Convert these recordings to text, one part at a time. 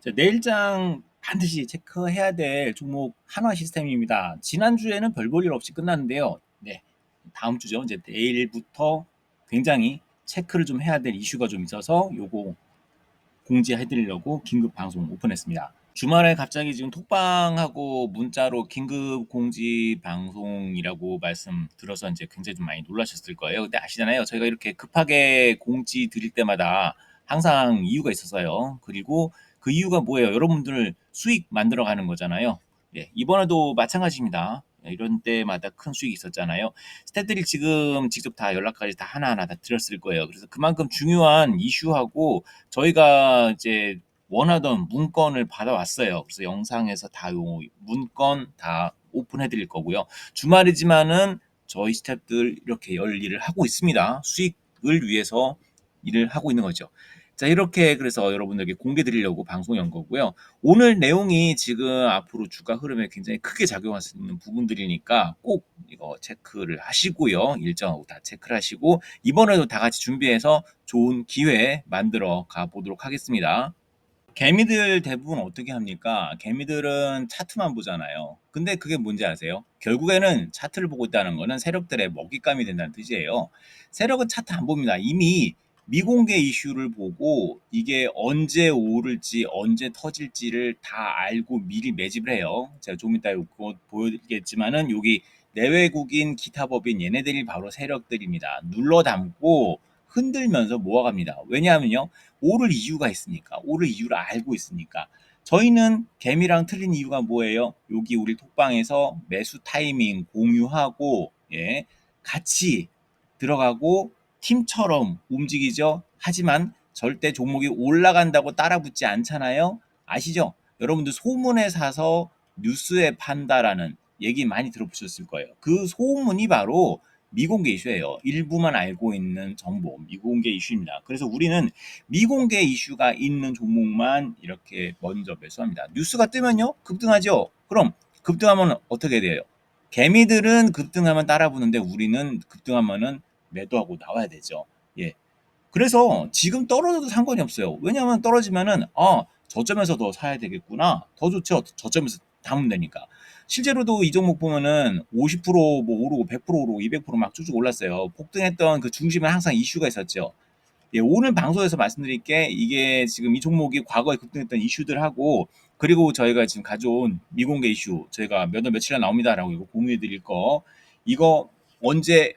자, 내일장 반드시 체크해야 될 종목 한화 시스템입니다. 지난주에는 별 볼 일 없이 끝났는데요. 네. 다음 주죠. 이제 내일부터 굉장히 체크를 좀 해야 될 이슈가 좀 있어서 요거 공지해 드리려고 긴급 방송 오픈했습니다. 주말에 갑자기 지금 톡방하고 문자로 긴급 공지 방송이라고 말씀 들어서 이제 굉장히 좀 많이 놀라셨을 거예요. 근데 아시잖아요. 저희가 이렇게 급하게 공지 드릴 때마다 항상 이유가 있어서요. 그리고 그 이유가 뭐예요? 여러분들 수익 만들어 가는 거잖아요. 예, 이번에도 마찬가지입니다. 예, 이런 때마다 큰 수익이 있었잖아요. 스태프들이 지금 직접 다 연락까지 다 하나하나 다 드렸을 거예요. 그래서 그만큼 중요한 이슈하고 저희가 이제 원하던 문건을 받아왔어요. 그래서 영상에서 다 요 문건 다 오픈해 드릴 거고요. 주말이지만은 저희 스태프들 이렇게 열 일을 하고 있습니다. 수익을 위해서 일을 하고 있는 거죠. 자, 이렇게 그래서 여러분들에게 공개 드리려고 방송 연 거고요. 오늘 내용이 지금 앞으로 주가 흐름에 굉장히 크게 작용할 수 있는 부분들이니까 꼭 이거 체크를 하시고요. 일정하고 다 체크를 하시고 이번에도 다 같이 준비해서 좋은 기회 만들어 가 보도록 하겠습니다. 개미들 대부분 어떻게 합니까? 개미들은 차트만 보잖아요. 근데 그게 뭔지 아세요? 결국에는 차트를 보고 있다는 거는 세력들의 먹잇감이 된다는 뜻이에요. 세력은 차트 안 봅니다. 이미 미공개 이슈를 보고 이게 언제 오를지 언제 터질지를 다 알고 미리 매집을 해요. 제가 좀 이따 이거 보여드리겠지만은 여기 내외국인 기타 법인 얘네들이 바로 세력들입니다. 눌러 담고 흔들면서 모아갑니다. 왜냐하면요. 오를 이유가 있으니까. 오를 이유를 알고 있으니까. 저희는 개미랑 틀린 이유가 뭐예요? 여기 우리 톡방에서 매수 타이밍 공유하고 예, 같이 들어가고 팀처럼 움직이죠. 하지만 절대 종목이 올라간다고 따라붙지 않잖아요. 아시죠? 여러분들 소문에 사서 뉴스에 판다라는 얘기 많이 들어보셨을 거예요. 그 소문이 바로 미공개 이슈예요. 일부만 알고 있는 정보, 미공개 이슈입니다. 그래서 우리는 미공개 이슈가 있는 종목만 이렇게 먼저 매수합니다. 뉴스가 뜨면요, 급등하죠. 그럼 급등하면 어떻게 돼요? 개미들은 급등하면 따라붙는데 우리는 급등하면은 매도하고 나와야 되죠. 예. 그래서 지금 떨어져도 상관이 없어요. 왜냐하면 떨어지면은 아 저점에서 더 사야 되겠구나. 더 좋죠. 저점에서 담으면 되니까. 실제로도 이 종목 보면은 50%뭐 오르고 100% 오르고 200%막 쭉쭉 올랐어요. 폭등했던 그 중심에 항상 이슈가 있었죠. 예, 오늘 방송에서 말씀드릴 게 이게 지금 이 종목이 과거에 급등했던 이슈들하고 그리고 저희가 지금 가져온 미공개 이슈 저희가 몇 월 며칠 날 나옵니다라고 이거 공유해 드릴 거 이거 언제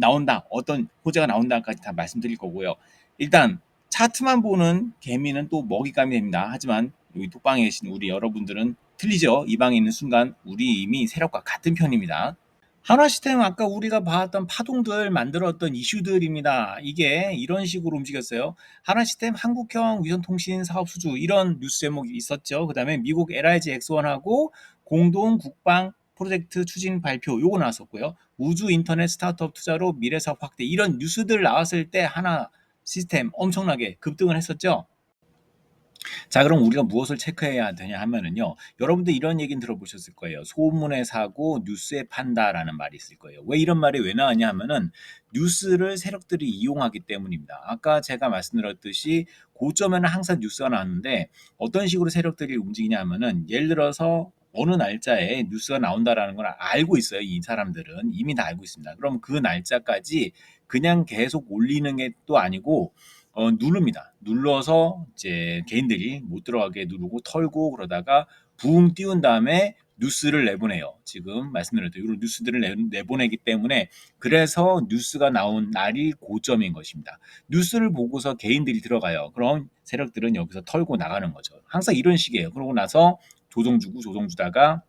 나온다, 어떤 호재가 나온다까지 다 말씀드릴 거고요. 일단 차트만 보는 개미는 또 먹잇감이 됩니다. 하지만 여기 톡방에 계신 우리 여러분들은 틀리죠. 이 방에 있는 순간 우리 이미 세력과 같은 편입니다. 한화 시스템 아까 우리가 봤던 파동들 만들었던 이슈들입니다. 이게 이런 식으로 움직였어요. 한화 시스템 한국형 위성통신 사업 수주 이런 뉴스 제목이 있었죠. 그 다음에 미국 LIG X1하고 공동 국방 프로젝트 추진 발표 요거 나왔었고요. 우주 인터넷 스타트업 투자로 미래 사업 확대 이런 뉴스들 나왔을 때 하나 시스템 엄청나게 급등을 했었죠. 자, 그럼 우리가 무엇을 체크해야 되냐 하면은요. 여러분들 이런 얘기는 들어보셨을 거예요. 소문에 사고 뉴스에 판다라는 말이 있을 거예요. 왜 이런 말이 왜 나왔냐 하면은 뉴스를 세력들이 이용하기 때문입니다. 아까 제가 말씀드렸듯이 고점에는 항상 뉴스가 나왔는데 어떤 식으로 세력들이 움직이냐 하면은 예를 들어서 어느 날짜에 뉴스가 나온다라는 걸 알고 있어요. 이 사람들은 이미 다 알고 있습니다. 그럼 그 날짜까지 그냥 계속 올리는 게 또 아니고 어, 누릅니다. 눌러서 이제 개인들이 못 들어가게 누르고 털고 그러다가 붕 띄운 다음에 뉴스를 내보내요. 지금 말씀드렸던 이런 뉴스들을 내, 내보내기 때문에 그래서 뉴스가 나온 날이 고점인 것입니다. 뉴스를 보고서 개인들이 들어가요. 그럼 세력들은 여기서 털고 나가는 거죠. 항상 이런 식이에요. 그러고 나서 조정 주고 조정 주다가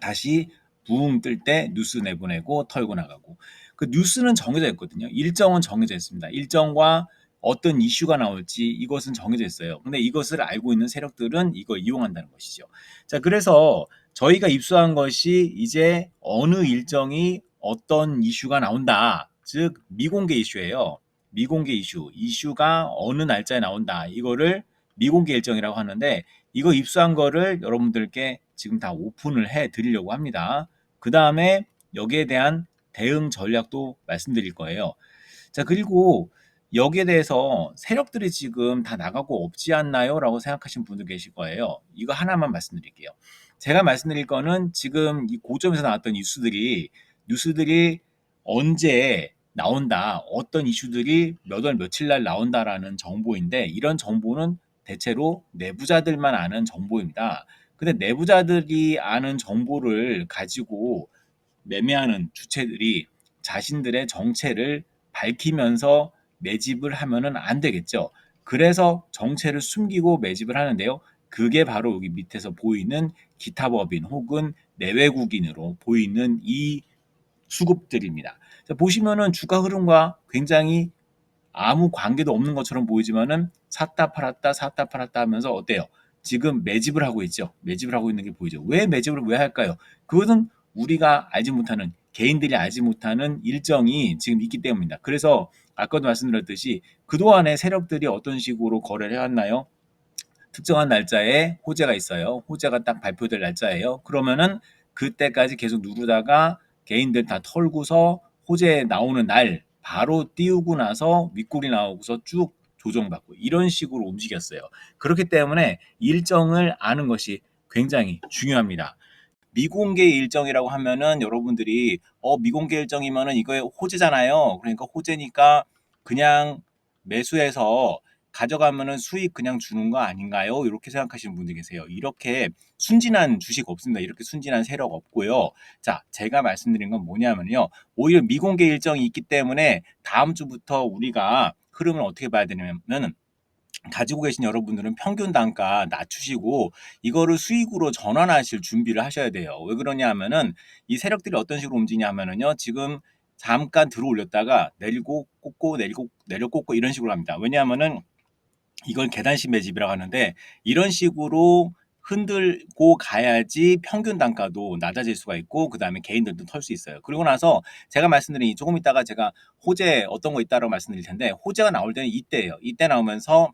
다시 붕뜰때 뉴스 내보내고 털고 나가고 그 뉴스는 정해져 있거든요. 일정은 정해져 있습니다. 일정과 어떤 이슈가 나올지 이것은 정해져 있어요. 근데 이것을 알고 있는 세력들은 이걸 이용한다는 것이죠. 자, 그래서 저희가 입수한 것이 이제 어느 일정이 어떤 이슈가 나온다. 즉 미공개 이슈예요. 미공개 이슈. 이슈가 어느 날짜에 나온다. 이거를 미공개 일정이라고 하는데 이거 입수한 거를 여러분들께 지금 다 오픈을 해 드리려고 합니다. 그 다음에 여기에 대한 대응 전략도 말씀드릴 거예요. 자, 그리고 여기에 대해서 세력들이 지금 다 나가고 없지 않나요? 라고 생각하시는 분들 계실 거예요. 이거 하나만 말씀드릴게요. 제가 말씀드릴 거는 지금 이 고점에서 나왔던 뉴스들이 뉴스들이 언제 나온다, 어떤 이슈들이 몇 월 며칠 날 나온다라는 정보인데 이런 정보는 대체로 내부자들만 아는 정보입니다. 근데 내부자들이 아는 정보를 가지고 매매하는 주체들이 자신들의 정체를 밝히면서 매집을 하면은 안 되겠죠. 그래서 정체를 숨기고 매집을 하는데요. 그게 바로 여기 밑에서 보이는 기타 법인 혹은 내외국인으로 보이는 이 수급들입니다. 자, 보시면은 주가 흐름과 굉장히 아무 관계도 없는 것처럼 보이지만은 샀다 팔았다 샀다 팔았다 하면서 어때요? 지금 매집을 하고 있죠. 매집을 하고 있는 게 보이죠. 왜 매집을 왜 할까요? 그것은 우리가 알지 못하는 개인들이 알지 못하는 일정이 지금 있기 때문입니다. 그래서 아까도 말씀드렸듯이 그동안의 세력들이 어떤 식으로 거래를 해왔나요? 특정한 날짜에 호재가 있어요. 호재가 딱 발표될 날짜예요. 그러면은 그때까지 계속 누르다가 개인들 다 털고서 호재 나오는 날 바로 띄우고 나서 윗골이 나오고서 쭉 조정받고 이런 식으로 움직였어요. 그렇기 때문에 일정을 아는 것이 굉장히 중요합니다. 미공개 일정이라고 하면은 여러분들이 어 미공개 일정이면은 이거에 호재잖아요. 그러니까 호재니까 그냥 매수해서 가져가면은 수익 그냥 주는 거 아닌가요? 이렇게 생각하시는 분들 계세요. 이렇게 순진한 주식 없습니다. 이렇게 순진한 세력 없고요. 자, 제가 말씀드린 건 뭐냐면요. 오히려 미공개 일정이 있기 때문에 다음 주부터 우리가 흐름을 어떻게 봐야 되냐면은 가지고 계신 여러분들은 평균 단가 낮추시고 이거를 수익으로 전환하실 준비를 하셔야 돼요. 왜 그러냐 하면은 이 세력들이 어떤 식으로 움직이냐 하면은요. 지금 잠깐 들어 올렸다가 내리고 꽂고 내리고 내려 꽂고 이런 식으로 합니다. 왜냐하면은 이걸 계단식 매집이라고 하는데 이런 식으로 흔들고 가야지 평균 단가도 낮아질 수가 있고 그 다음에 개인들도 털 수 있어요. 그리고 나서 제가 말씀드린 조금 있다가 제가 호재 어떤 거 있다라고 말씀드릴 텐데 호재가 나올 때는 이때예요. 이때 나오면서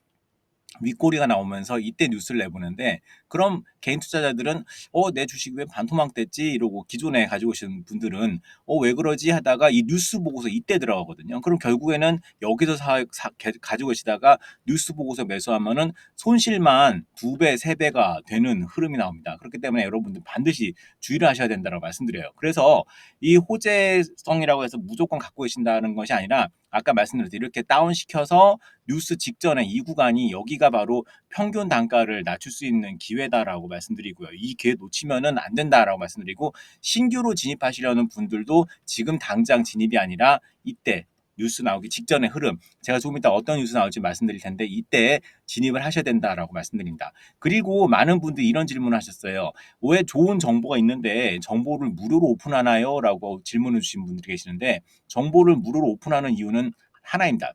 윗꼬리가 나오면서 이때 뉴스를 내보는데 그럼 개인 투자자들은 어 내 주식 왜 반토막 됐지 이러고 기존에 가지고 오신 분들은 어 왜 그러지 하다가 이 뉴스 보고서 이때 들어가거든요. 그럼 결국에는 여기서 사, 사 가지고 계시다가 뉴스 보고서 매수하면은 손실만 두 배, 세 배가 되는 흐름이 나옵니다. 그렇기 때문에 여러분들 반드시 주의를 하셔야 된다고 말씀드려요. 그래서 이 호재성이라고 해서 무조건 갖고 계신다는 것이 아니라 아까 말씀드렸듯이 이렇게 다운시켜서 뉴스 직전에 이 구간이 여기가 바로 평균 단가를 낮출 수 있는 기회다라고 말씀드리고요. 이 기회 놓치면은 안 된다라고 말씀드리고 신규로 진입하시려는 분들도 지금 당장 진입이 아니라 이때 뉴스 나오기 직전의 흐름 제가 조금 이따 어떤 뉴스 나올지 말씀드릴 텐데 이때 진입을 하셔야 된다라고 말씀드립니다. 그리고 많은 분들이 이런 질문을 하셨어요. 왜 좋은 정보가 있는데 정보를 무료로 오픈하나요? 라고 질문을 주신 분들이 계시는데 정보를 무료로 오픈하는 이유는 하나입니다.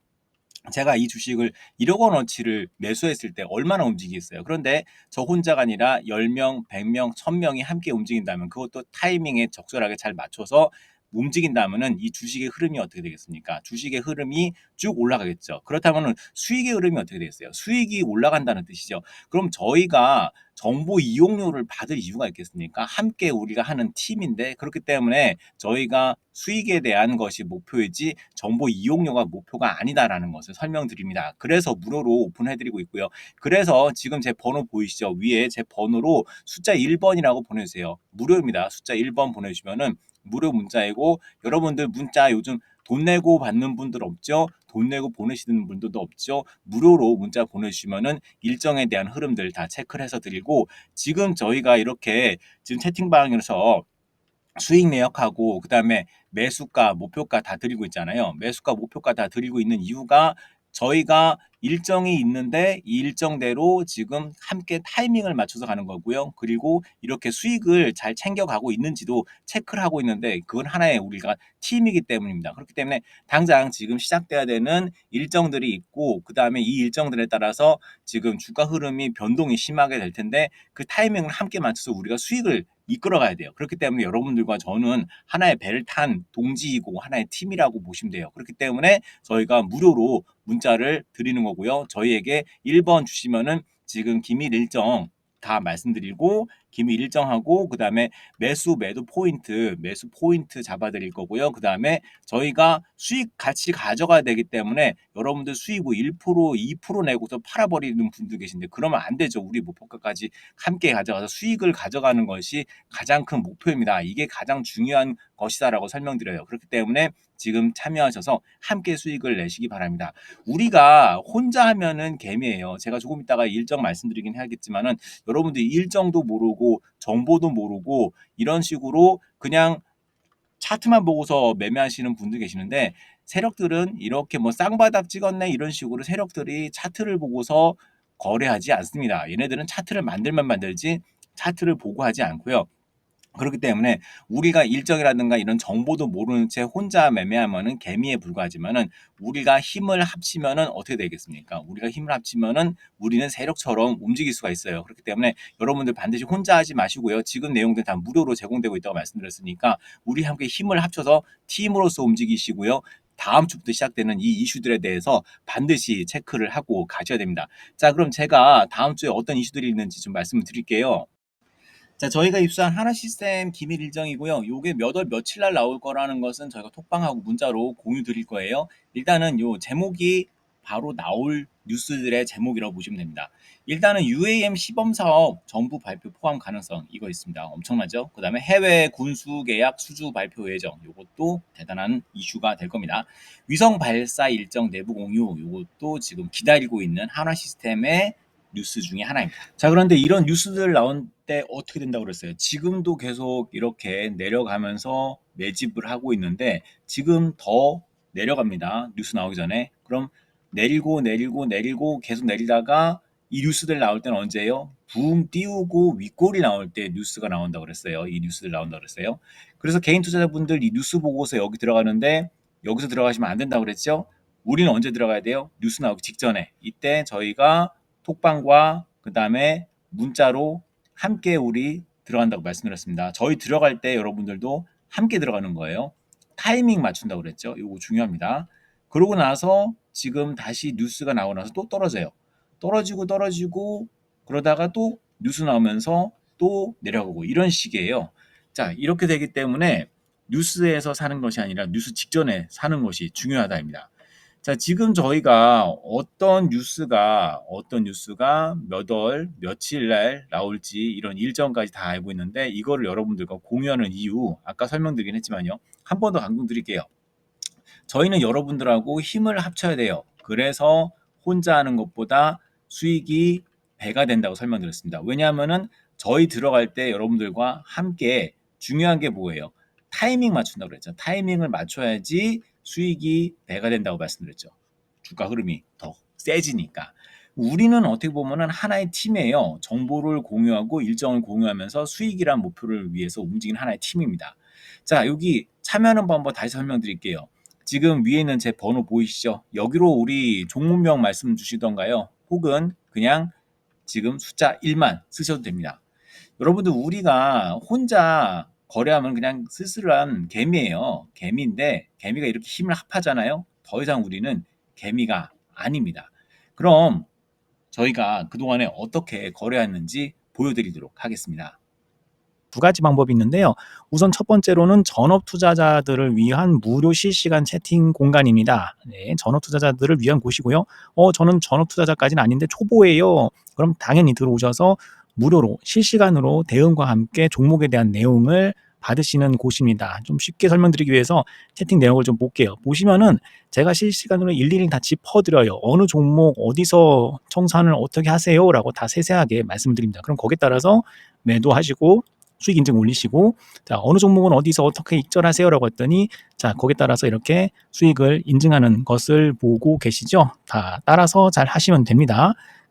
제가 이 주식을 1억 원어치를 매수했을 때 얼마나 움직이겠어요. 그런데 저 혼자가 아니라 10명, 100명, 1000명이 함께 움직인다면 그것도 타이밍에 적절하게 잘 맞춰서 움직인다면은 이 주식의 흐름이 어떻게 되겠습니까? 주식의 흐름이 쭉 올라가겠죠. 그렇다면 수익의 흐름이 어떻게 되겠어요? 수익이 올라간다는 뜻이죠. 그럼 저희가 정보 이용료를 받을 이유가 있겠습니까? 함께 우리가 하는 팀인데 그렇기 때문에 저희가 수익에 대한 것이 목표이지 정보 이용료가 목표가 아니다라는 것을 설명드립니다. 그래서 무료로 오픈해드리고 있고요. 그래서 지금 제 번호 보이시죠? 위에 제 번호로 숫자 1번이라고 보내주세요. 무료입니다. 숫자 1번 보내주시면은 무료 문자이고 여러분들 문자 요즘 돈 내고 받는 분들 없죠? 돈 내고 보내시는 분들도 없죠? 무료로 문자 보내주시면은 일정에 대한 흐름들 다 체크를 해서 드리고 지금 저희가 이렇게 지금 채팅방에서 수익 내역하고 그다음에 매수가, 목표가 다 드리고 있잖아요. 매수가, 목표가 다 드리고 있는 이유가 저희가 일정이 있는데 이 일정대로 지금 함께 타이밍을 맞춰서 가는 거고요. 그리고 이렇게 수익을 잘 챙겨가고 있는지도 체크를 하고 있는데 그건 하나의 우리가 팀이기 때문입니다. 그렇기 때문에 당장 지금 시작돼야 되는 일정들이 있고 그 다음에 이 일정들에 따라서 지금 주가 흐름이 변동이 심하게 될 텐데 그 타이밍을 함께 맞춰서 우리가 수익을 이끌어가야 돼요. 그렇기 때문에 여러분들과 저는 하나의 배를 탄 동지이고 하나의 팀이라고 보시면 돼요. 그렇기 때문에 저희가 무료로 문자를 드리는 거고요. 저희에게 1번 주시면은 지금 기밀 일정 다 말씀드리고 기미 일정하고 그 다음에 매수 매도 포인트, 매수 포인트 잡아 드릴 거고요. 그 다음에 저희가 수익 같이 가져가야 되기 때문에 여러분들 수익 뭐 1%, 2% 내고서 팔아 버리는 분도 계신데 그러면 안 되죠. 우리 목표가까지 함께 가져가서 수익을 가져가는 것이 가장 큰 목표입니다. 이게 가장 중요한 것이다라고 설명드려요. 그렇기 때문에 지금 참여하셔서 함께 수익을 내시기 바랍니다. 우리가 혼자 하면은 개미예요. 제가 조금 이따가 일정 말씀드리긴 해야겠지만은 여러분들이 일정도 모르고 정보도 모르고 이런 식으로 그냥 차트만 보고서 매매하시는 분들 계시는데 세력들은 이렇게 뭐 쌍바닥 찍었네 이런 식으로 세력들이 차트를 보고서 거래하지 않습니다. 얘네들은 차트를 만들만 만들지 차트를 보고 하지 않고요. 그렇기 때문에 우리가 일정이라든가 이런 정보도 모르는 채 혼자 매매하면은 개미에 불과하지만은 우리가 힘을 합치면은 어떻게 되겠습니까? 우리가 힘을 합치면은 우리는 세력처럼 움직일 수가 있어요. 그렇기 때문에 여러분들 반드시 혼자 하지 마시고요. 지금 내용들 다 무료로 제공되고 있다고 말씀드렸으니까 우리 함께 힘을 합쳐서 팀으로서 움직이시고요. 다음 주부터 시작되는 이 이슈들에 대해서 반드시 체크를 하고 가셔야 됩니다. 자, 그럼 제가 다음 주에 어떤 이슈들이 있는지 좀 말씀을 드릴게요. 자, 저희가 입수한 하나 시스템 기밀 일정이고요. 요게 몇 월 며칠 날 나올 거라는 것은 저희가 톡방하고 문자로 공유 드릴 거예요. 일단은 요 제목이 바로 나올 뉴스들의 제목이라고 보시면 됩니다. 일단은 UAM 시범 사업 정부 발표 포함 가능성 이거 있습니다. 엄청나죠? 그다음에 해외 군수 계약 수주 발표 예정 요것도 대단한 이슈가 될 겁니다. 위성 발사 일정 내부 공유 요것도 지금 기다리고 있는 한화 시스템의 뉴스 중에 하나입니다. 자, 그런데 이런 뉴스들 나온 때 어떻게 된다고 그랬어요? 지금도 계속 이렇게 내려가면서 매집을 하고 있는데 지금 더 내려갑니다. 뉴스 나오기 전에. 그럼 내리고 내리고 내리고 계속 내리다가 이 뉴스들 나올 때는 언제예요? 붕 띄우고 윗골이 나올 때 뉴스가 나온다고 그랬어요. 이 뉴스들 나온다고 그랬어요. 그래서 개인 투자자분들 이 뉴스 보고서 여기 들어가는데 여기서 들어가시면 안 된다고 그랬죠? 우리는 언제 들어가야 돼요? 뉴스 나오기 직전에. 이때 저희가 톡방과 그 다음에 문자로 함께 우리 들어간다고 말씀드렸습니다. 저희 들어갈 때 여러분들도 함께 들어가는 거예요. 타이밍 맞춘다고 그랬죠. 이거 중요합니다. 그러고 나서 지금 다시 뉴스가 나오고 나서 또 떨어져요. 떨어지고 떨어지고 그러다가 또 뉴스 나오면서 또 내려가고 이런 식이에요. 자, 이렇게 되기 때문에 뉴스에서 사는 것이 아니라 뉴스 직전에 사는 것이 중요하다입니다. 자, 지금 저희가 어떤 뉴스가 어떤 뉴스가 몇 월, 며칠 날 나올지 이런 일정까지 다 알고 있는데 이거를 여러분들과 공유하는 이유 아까 설명드리긴 했지만요. 한 번 더 강조드릴게요. 저희는 여러분들하고 힘을 합쳐야 돼요. 그래서 혼자 하는 것보다 수익이 배가 된다고 설명드렸습니다. 왜냐하면은 저희 들어갈 때 여러분들과 함께 중요한 게 뭐예요? 타이밍 맞춘다고 그랬죠. 타이밍을 맞춰야지 수익이 배가 된다고 말씀드렸죠. 주가 흐름이 더 세지니까. 우리는 어떻게 보면은 하나의 팀이에요. 정보를 공유하고 일정을 공유하면서 수익이란 목표를 위해서 움직이는 하나의 팀입니다. 자, 여기 참여하는 방법 다시 설명드릴게요. 지금 위에 있는 제 번호 보이시죠? 여기로 우리 종목명 말씀 주시던가요? 혹은 그냥 지금 숫자 1만 쓰셔도 됩니다. 여러분들 우리가 혼자 거래하면 그냥 쓸쓸한 개미예요. 개미인데 개미가 이렇게 힘을 합하잖아요. 더 이상 우리는 개미가 아닙니다. 그럼 저희가 그동안에 어떻게 거래했는지 보여드리도록 하겠습니다. 두 가지 방법이 있는데요. 우선 첫 번째로는 전업 투자자들을 위한 무료 실시간 채팅 공간입니다. 네, 전업 투자자들을 위한 곳이고요. 어, 저는 전업 투자자까지는 아닌데 초보예요. 그럼 당연히 들어오셔서 무료로 실시간으로 대응과 함께 종목에 대한 내용을 받으시는 곳입니다. 좀 쉽게 설명드리기 위해서 채팅 내용을 좀 볼게요. 보시면은 제가 실시간으로 일일이 다 짚어드려요. 어느 종목 어디서 청산을 어떻게 하세요라고 다 세세하게 말씀드립니다. 그럼 거기에 따라서 매도하시고 수익 인증 올리시고 자 어느 종목은 어디서 어떻게 익절하세요라고 했더니 자 거기에 따라서 이렇게 수익을 인증하는 것을 보고 계시죠. 다 따라서 잘 하시면 됩니다.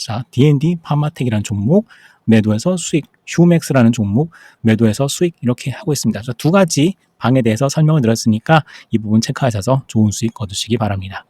자 D&D 파마텍이라는 종목 매도해서 수익, 휴맥스라는 종목 매도해서 수익 이렇게 하고 있습니다. 두 가지 방에 대해서 설명을 드렸으니까 이 부분 체크하셔서 좋은 수익 거두시기 바랍니다.